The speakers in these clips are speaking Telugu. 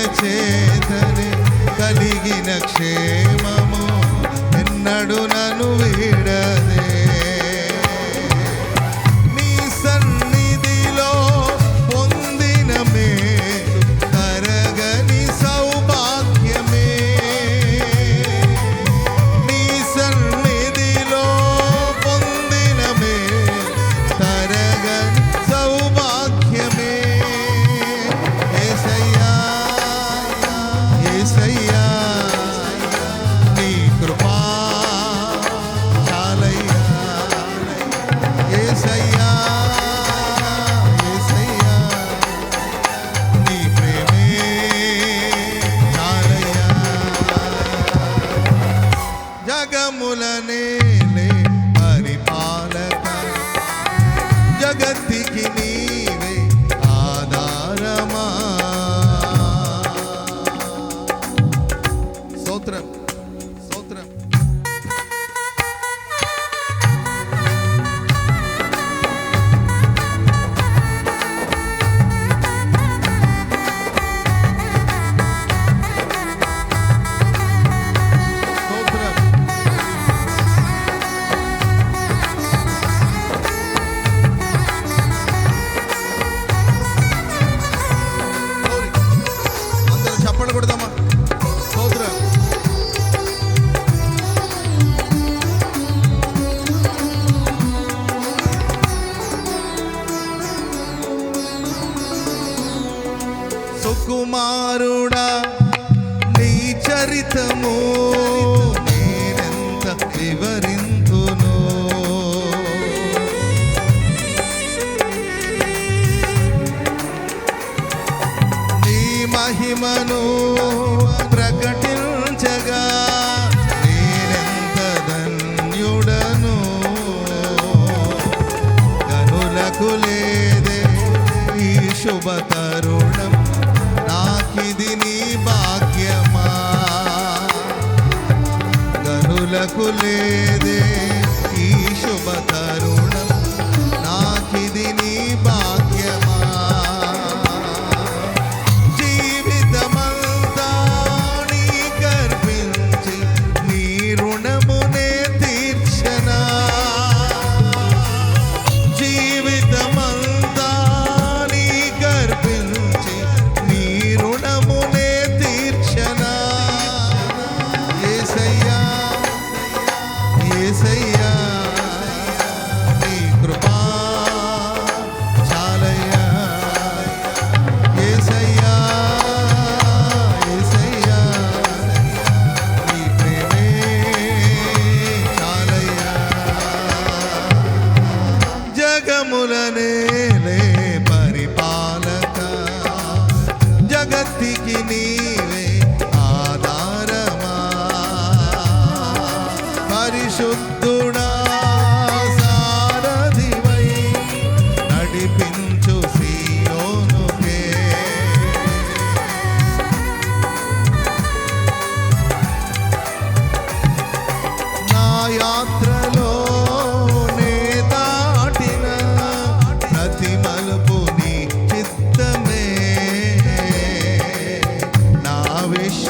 దయచేతనే కలిగిన క్షేమ. చరిత్రము నేనెంత వివరింతును? నీ మహిమను ప్రకటించగా నేనెంత ధన్యుడను? ధనులకు నాకిది నీ బా మనకు wish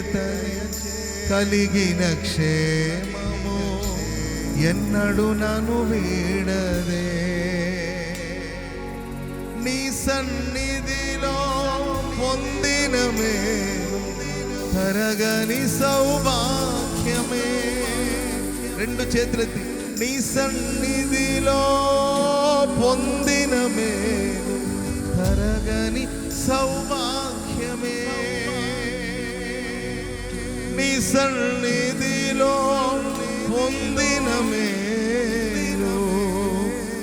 చేత కలిగిన క్షేమము ఎన్నడు నను వీడదే. నీ సన్నిధిలో పొందిన తరగని సౌభాగ్యమే. రెండు చేతులెత్తి. నీ సన్నిధిలో పొందిన తరగని సౌభాగ్యం సన్నిధిలో పొందిన మేలు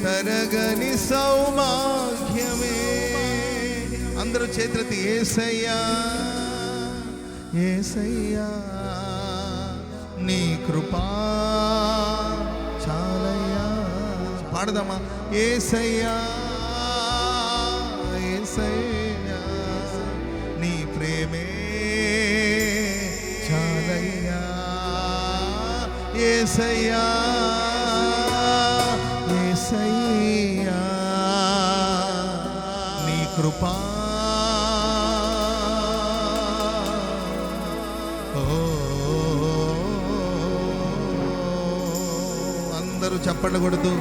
తరగని సౌభాగ్యమే. అందరూ చేతులెత్తి ఏసయ్యా ఏసయ్యా నీ కృపా చాలయ్యా. పాడదామా ఏసయ్యా ఏసయ్యా. ఏసయ్యా ఏసయ్యా నీ కృపా. అందరూ చప్పట్లు కొడుతూ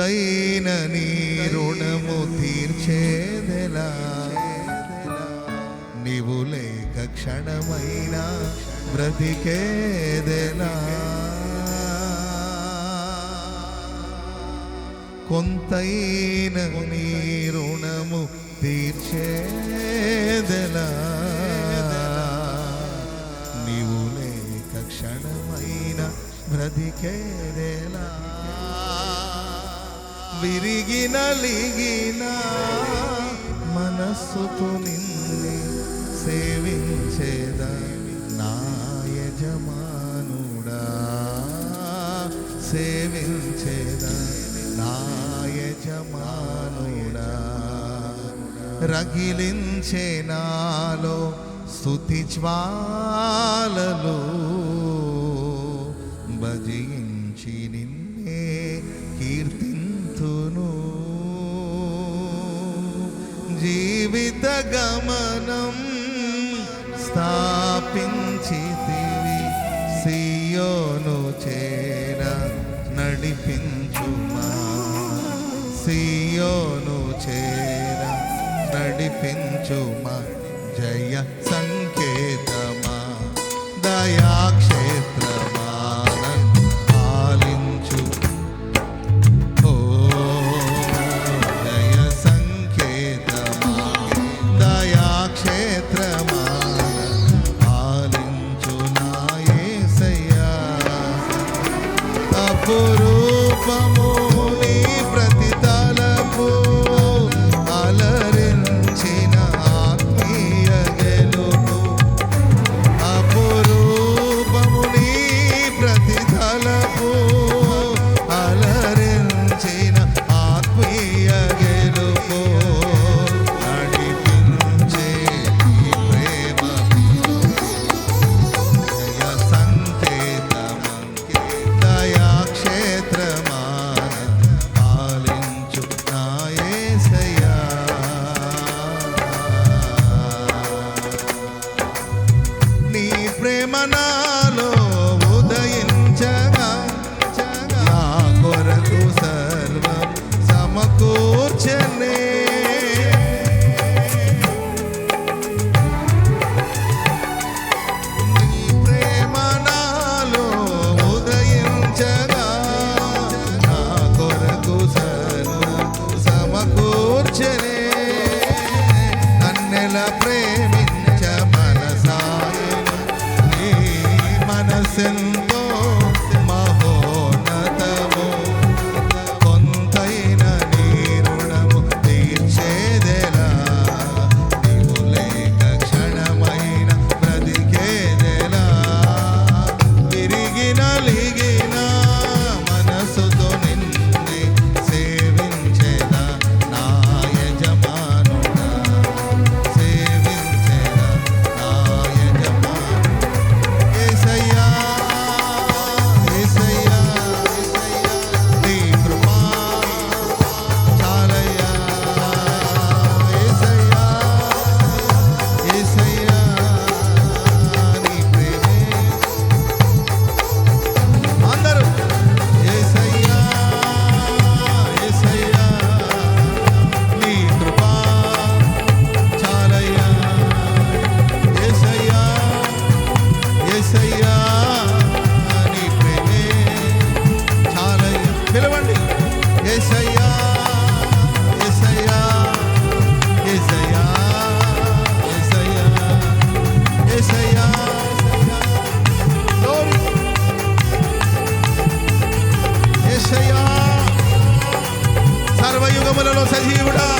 కొంతైన నీ రుణము తీర్చేదెలా? నీవు లేక క్షణమైనా బ్రతికేదెలా? కొంతైన నీ రుణము తీర్చేదెలా? నీవు లేక క్షణమైనా బ్రతికేదెలా? విరిగి నలిగిన మనస్సుతో నిన్ను సేవించేదా నా యజమానుడా. సేవించేదా నా యజమానుడా. రగిలించే నాలో స్థుతి జ్వాలలు గమనం స్థాపించితివి. సియోను చేర నడిపించుమా. సియోను చేర నడిపించుమా. జయ సంకేతమా జగములలో సజీవుడా జగముల నేల పరిపాలక